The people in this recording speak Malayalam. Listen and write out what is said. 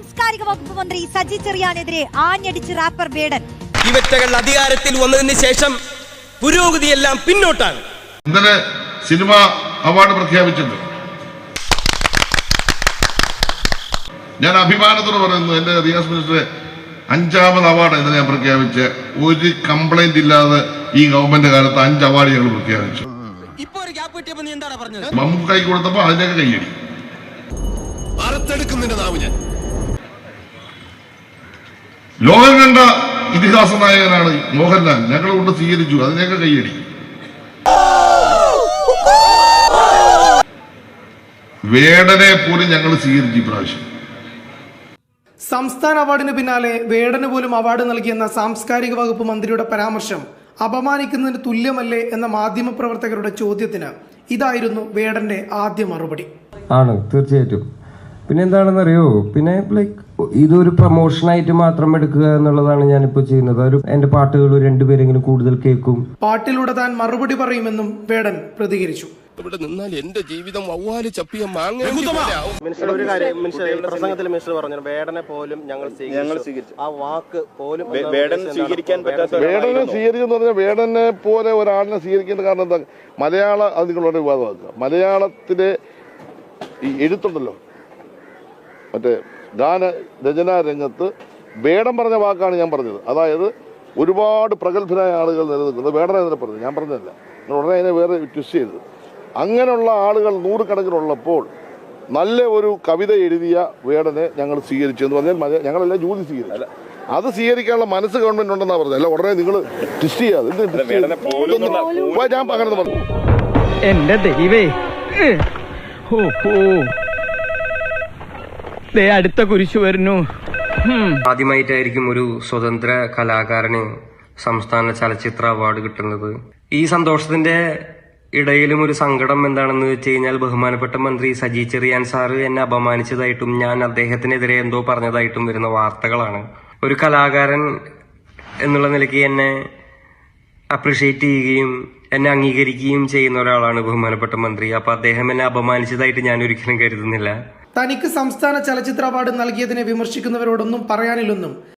സാംസ്കാരിക വകുപ്പ് മന്ത്രി സജി ചെറിയാനെതിരെ ആഞ്ഞടിച്ച് റാപ്പർ ബേഡൻ. ഇവറ്റകൾ അധികാരത്തിൽ വന്നതിന് ശേഷം പുരോഗതിയെല്ലാം പിന്നോട്ടാണ്. ഇന്നലെ സിനിമ അവാർഡ് പ്രഖ്യാപിച്ചിട്ടുണ്ട്. ഞാൻ അഭിമാനത്തോട് പറയുന്നു എന്റെ റിയാസ് മിനിസ്റ്ററെ അഞ്ചാമത് അവാർഡ് ഇന്നലെ ഞാൻ പ്രഖ്യാപിച്ച് ഒരു കംപ്ലൈന്റ് ഇല്ലാതെ ഈ ഗവൺമെന്റ് കാലത്ത് അഞ്ച് അവാർഡ് ഞങ്ങൾ പ്രഖ്യാപിച്ചു. മമ്മൂക്കായി കൊടുത്തപ്പോ അതിനൊക്കെ കൈയടി. നാവ് ഞാൻ. ലോകം കണ്ട ഇതിഹാസ നായകനാണ് മോഹൻലാൽ. ഞങ്ങൾ കൊണ്ട് സ്വീകരിച്ചു. അതിനെയൊക്കെ കൈയടി. വേടനെ പോലും ഞങ്ങൾ സ്വീകരിച്ചു ഇപ്രാവശ്യം. സംസ്ഥാന അവാർഡിന് പിന്നാലെ വേടന് പോലും അവാർഡ് നൽകിയെന്ന സാംസ്കാരിക വകുപ്പ് മന്ത്രിയുടെ പരാമർശം അപമാനിക്കുന്നതിന് തുല്യമല്ലേ എന്ന മാധ്യമ പ്രവർത്തകരുടെ ചോദ്യത്തിന് ഇതായിരുന്നു വേടന്റെ ആദ്യ മറുപടി. ആണ് തീർച്ചയായിട്ടും. പിന്നെ എന്താണെന്നറിയോ പിന്നെ ലൈക്ക് ഇതൊരു പ്രൊമോഷനായിട്ട് മാത്രം എടുക്കുക എന്നുള്ളതാണ് ഞാനിപ്പോൾ ചെയ്യുന്നത്. ഒരു എന്റെ പാട്ടുകൾ രണ്ടുപേരെങ്കിലും കൂടുതൽ കേൾക്കും. പാട്ടിലൂടെ താൻ മറുപടി പറയുമെന്നും വേടൻ പ്രതികരിച്ചു. ഇവിടെ നിന്നാൽ എന്റെ ജീവിതം വവ്വാൽ ചപ്പിയ മാങ്ങ. മിനിസ്റ്റർ ഒരു കാര്യം മിനിസ്റ്റർ പ്രസംഗത്തിൽ മിനിസ്റ്റർ പറഞ്ഞു വേടനെ പോലും ഞങ്ങൾ ഞങ്ങൾ സ്വീകരിച്ചു. ആ വാക്ക് പോലും വേടൻ സ്വീകരിക്കാൻ പറ്റാത്ത വേടനെ സ്വീകരിച്ചെന്ന് പറഞ്ഞാൽ വേടനെ പോലെ ഒരാളിനെ സ്വീകരിക്കേണ്ട കാരണം എന്താ? മലയാള അത് നിങ്ങളോട് വിവാദമാക്കുക. മലയാളത്തിലെ ഈ എഴുത്തുണ്ടല്ലോ? മറ്റേ ഗാന രചനാ രംഗത്ത് വേടം പറഞ്ഞ വാക്കാണ് ഞാൻ പറഞ്ഞത്. അതായത് ഒരുപാട് പ്രഗത്ഭരായ ആളുകൾ നിലനിൽക്കുന്നത് വേടനെ തന്നെ പറഞ്ഞത് ഞാൻ പറഞ്ഞതല്ല. ഉടനെ അതിനെ വേറെ ട്വിസ്റ്റ് ചെയ്തത് അങ്ങനെയുള്ള ആളുകൾ നൂറുകണക്കിനുള്ളപ്പോൾ നല്ല ഒരു കവിത എഴുതിയ വേടനെ ഞങ്ങൾ സ്വീകരിച്ചു എന്ന് പറഞ്ഞാൽ ഞങ്ങളെല്ലാം ജൂതി സ്വീകരിച്ചു. അത് സ്വീകരിക്കാനുള്ള മനസ്സ് ഗവൺമെന്റ് ഉണ്ടെന്നാ പറഞ്ഞത്. അല്ല ഉടനെ നിങ്ങൾ ട്വിസ്റ്റ് ചെയ്യാതെ ഞാൻ അങ്ങനെ പറഞ്ഞു എന്റെ ദൈവേ. ഓ ഓ അടുത്ത കുരിശു വരുന്നു. ആദ്യമായിട്ടായിരിക്കും ഒരു സ്വതന്ത്ര കലാകാരന് സംസ്ഥാന ചലച്ചിത്ര അവാർഡ് കിട്ടുന്നത്. ഈ സന്തോഷത്തിന്റെ ഇടയിലും ഒരു സങ്കടം എന്താണെന്ന് വെച്ച് കഴിഞ്ഞാൽ ബഹുമാനപ്പെട്ട മന്ത്രി സജി ചെറിയാൻ സാറ് എന്നെ അപമാനിച്ചതായിട്ടും ഞാൻ അദ്ദേഹത്തിനെതിരെ എന്തോ പറഞ്ഞതായിട്ടും വരുന്ന വാർത്തകളാണ്. ഒരു കലാകാരൻ എന്നുള്ള നിലയ്ക്ക് എന്നെ അപ്രിഷിയേറ്റ് ചെയ്യുകയും എന്നെ അംഗീകരിക്കുകയും ചെയ്യുന്ന ഒരാളാണ് ബഹുമാനപ്പെട്ട മന്ത്രി. അപ്പൊ അദ്ദേഹം എന്നെ അപമാനിച്ചതായിട്ട് ഞാൻ ഒരിക്കലും കരുതുന്നില്ല. തനിക്ക് സംസ്ഥാന ചലച്ചിത്ര അവാർഡ് നൽകിയതിനെ വിമർശിക്കുന്നവരോടൊന്നും പറയാനില്ലെന്നും